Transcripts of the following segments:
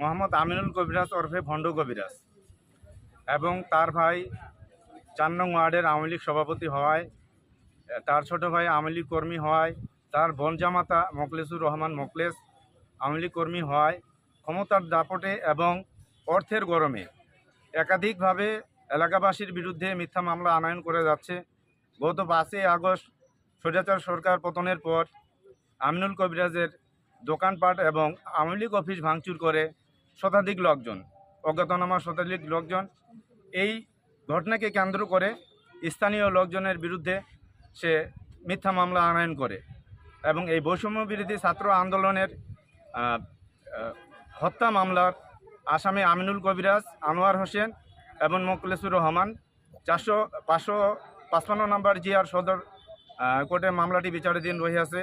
মোহাম্মদ আমিনুল কবিরাজ ওরফে ভণ্ড কবিরাজ। এবং তার ভাই চার নং ওয়ার্ডের আওয়ামী লীগ সভাপতি হওয়ায়, তার ছোট ভাই আওয়ামী লীগ কর্মী হওয়ায়, তার বনজামাতা মোকলেসুর রহমান মোকলেস আওয়ামী লীগ কর্মী হওয়ায়, ক্ষমতার দাপটে এবং অর্থের গরমে একাধিকভাবে এলাকাবাসীর বিরুদ্ধে মিথ্যা মামলা আনয়ন করে যাচ্ছে। গত পাঁচই আগস্ট স্বৈরাচার সরকার পতনের পর আমিনুল কবিরাজের দোকানপাট এবং আওয়ামী লীগ অফিস ভাঙচুর করে শতাধিক লোকজন, অজ্ঞাতনামা শতাধিক লোকজন। এই ঘটনাকে কেন্দ্র করে স্থানীয় লোকজনের বিরুদ্ধে সে মিথ্যা মামলা আনয়ন করে এবং এই বৈষম্য বিরোধী ছাত্র আন্দোলনের হত্যা মামলার আসামি আমিনুল কবিরাজ, আনোয়ার হোসেন এবং মোকলেসুর রহমান চারশো পাঁচশো পাঁচপান্ন নম্বর জিআর সদর কোর্টে মামলাটি বিচারাধীন রহিয়াছে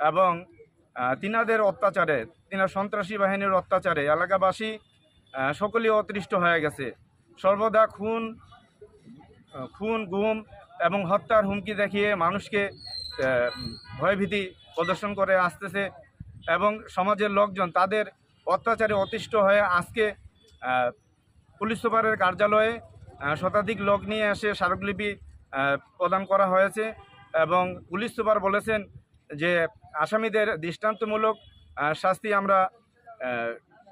এবং তিনাদের অত্যাচারে তিনা সন্ত্রাসী বাহিনীর অত্যাচারে এলাকাবাসী সকলেই অতৃষ্ট হয়ে গেছে। সর্বদা খুন খুন, গুম এবং হত্যার হুমকি দেখিয়ে মানুষকে ভয়ভীতি প্রদর্শন করে আসতেছে এবং সমাজের লোকজন তাদের অত্যাচারে অতিষ্ঠ হয়ে আজকে পুলিশ সুপারের কার্যালয়ে শতাধিক লোক নিয়ে এসে স্মারকলিপি প্রদান করা হয়েছে এবং পুলিশ সুপার বলেছেন যে আসামিদের দৃষ্টান্তমূলক শাস্তি আমরা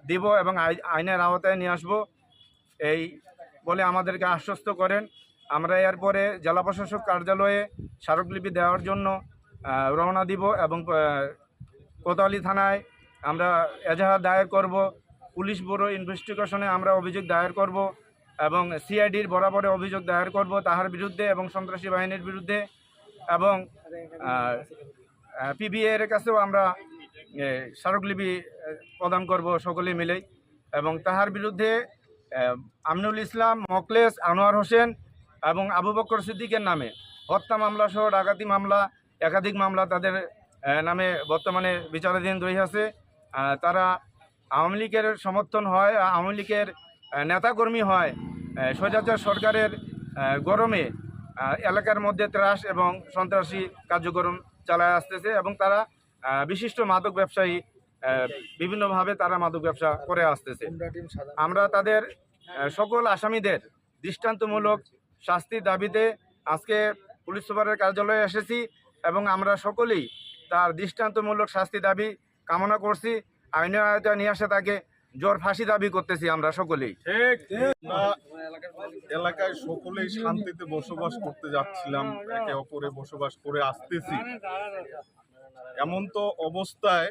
দিব এবং আই- আইনের আওতায় নিয়ে আসব। এই বলে আমাদেরকে আশ্বস্ত করেন। আমরা এরপরে জেলা প্রশাসক কার্যালয়ে স্মারকলিপি দেওয়ার জন্য রওনা দিব এবং আহ, কোতোয়ালি থানায় আমরা এজাহার দায়ের করব। পুলিশ ব্যুরো ইনভেস্টিগেশনে আমরা অভিযোগ দায়ের করব এবং সিআইডির বরাবরে অভিযোগ দায়ের করব তাহার বিরুদ্ধে এবং সন্ত্রাসী বাহিনীর বিরুদ্ধে এবং পিবিএ এর কাছেও আমরা স্মারকলিপি প্রদান করব সকলে মিলেই এবং তাহার বিরুদ্ধে আমিনুল ইসলাম মকলেস আনোয়ার হোসেন এবং আবু বকর সিদ্দিকের নামে হত্যা মামলা সহ ডাকাতি মামলা, একাধিক মামলা তাদের নামে বর্তমানে বিচারাধীন রয়েছে তারা আওয়ামী লীগের সমর্থন হয়, আওয়ামী লীগের নেতাকর্মী হয়। স্বৈরাচার সরকারের গরমে এলাকার মধ্যে ত্রাস এবং সন্ত্রাসী কার্যক্রম চালায় আসতেছে এবং তারা বিশিষ্ট মাদক ব্যবসায়ী বিভিন্নভাবে তারা মাদক ব্যবসা করে আসতেছে। আমরা তাদের সকল আসামিদের দৃষ্টান্তমূলক শাস্তির দাবিতে আজকে পুলিশ সুপারের কার্যালয়ে এসেছি এবং আমরা সকলেই তার দৃষ্টান্তমূলক শাস্তি দাবি কামনা করছি। আইনের আয়তায় নিয়ে আসে তাকে জোর ফাঁসি দাবি করতেছি আমরা সকলেই। এলাকায় সকলেই শান্তিতে বসবাস করতে যাচ্ছিলাম, একে অপরে বসবাস করে আসতেছি। এমন তো অবস্থায়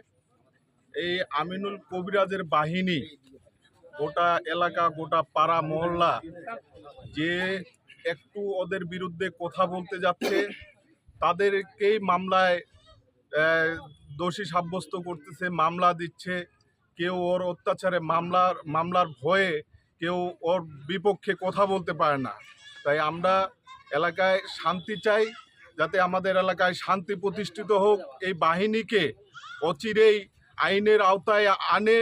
এই আমিনুল কবিরাজের বাহিনী, গোটা এলাকা, গোটা পাড়া, মহল্লা, যে একটু ওদের বিরুদ্ধে কথা বলতে যাচ্ছে, তাদেরকেই মামলায় দোষী সাব্যস্ত করতেছে, মামলা দিচ্ছে। কেউ ওর অত্যাচারে মামলার মামলার ভয়ে কেউ ওর বিপক্ষে কথা বলতে পারে না। তাই আমরা এলাকায় শান্তি চাই যাতে আমাদের এলাকায় শান্তি প্রতিষ্ঠিত হোক। এই বাহিনীকে অচিরেই আইনের আওতায় আনে।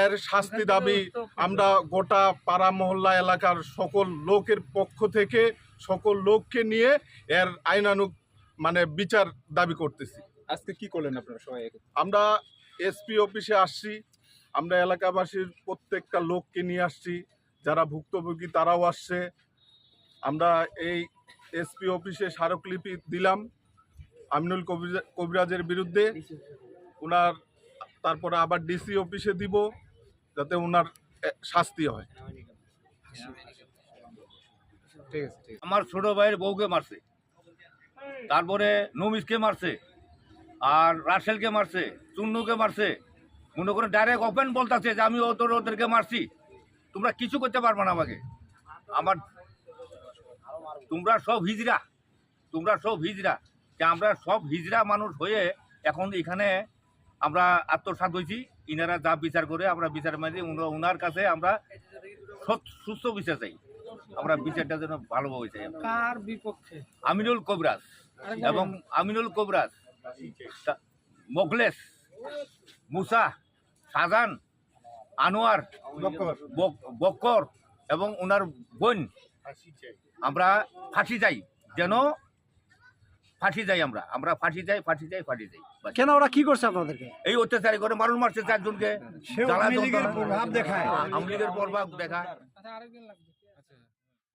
এর শাস্তি দাবি আমরা গোটা পাড়া মহল্লা এলাকার সকল লোকের পক্ষ থেকে সকল লোককে নিয়ে এর আইনানুক মানে বিচার দাবি করতেছি। আজকে কি করলেন আপনারা সবাই? আমরা এসপি অফিসে আসছি। আমরা এলাকাবাসীর প্রত্যেকটা লোককে নিয়ে আসছি, যারা ভুক্তভোগী তারাও আসছে। আমরা এই এসপি অফিসে স্মারকলিপি দিলাম আমিনুল কবিরা- কবিরাজের বিরুদ্ধে। ওনার তারপরে আবার ডিসি অফিসে দিব, যাতে ওনার শাস্তি হয়। আমার ছোট ভাইয়ের বউকে মারছে। তারপরে নমিসকে মারছে। আর রাসেলকে মারছে, চুন্নুকে মারছে। মনে করে ডাইরেক্ট ওপেন বলতেছে যে আমি ওদের ওদেরকে মারছি। তোমরা কিছু করতে পারবে না আমাকে। আমার তোমরা সব হিজরা তোমরা সব হিজরা যে আমরা সব হিজরা মানুষ হয়ে এখন এখানে আমরা আত্মসাত হয়েছি। ইনারা যা বিচার করে আমরা বিচার উনা- উনার কাছে আমরা সুস্থ বিচার চাই। আমরা বিচারটা যেন ভালোভাবে চাই। কার বিপক্ষে? আমিনুল কবরাজ এবং আমিনুল কবরাজ মোখলেস মুসা শাহজাহান আনোয়ার বক- বক্কর এবং ওনার বোন। আমরা ফাঁসি যাই যেন ফাঁসি যাই আমরা। আমরা ফাঁসি যাই ফাঁসি যাই ফাঁসি যাই কেন ওরা কি করছে আপনাদেরকে? এই অত্যাচারী করে মারুন মারছে চারজনকে। দেখায় যন্ত্রণা। আওয়ামী লীগের প্রভাব দেখায়।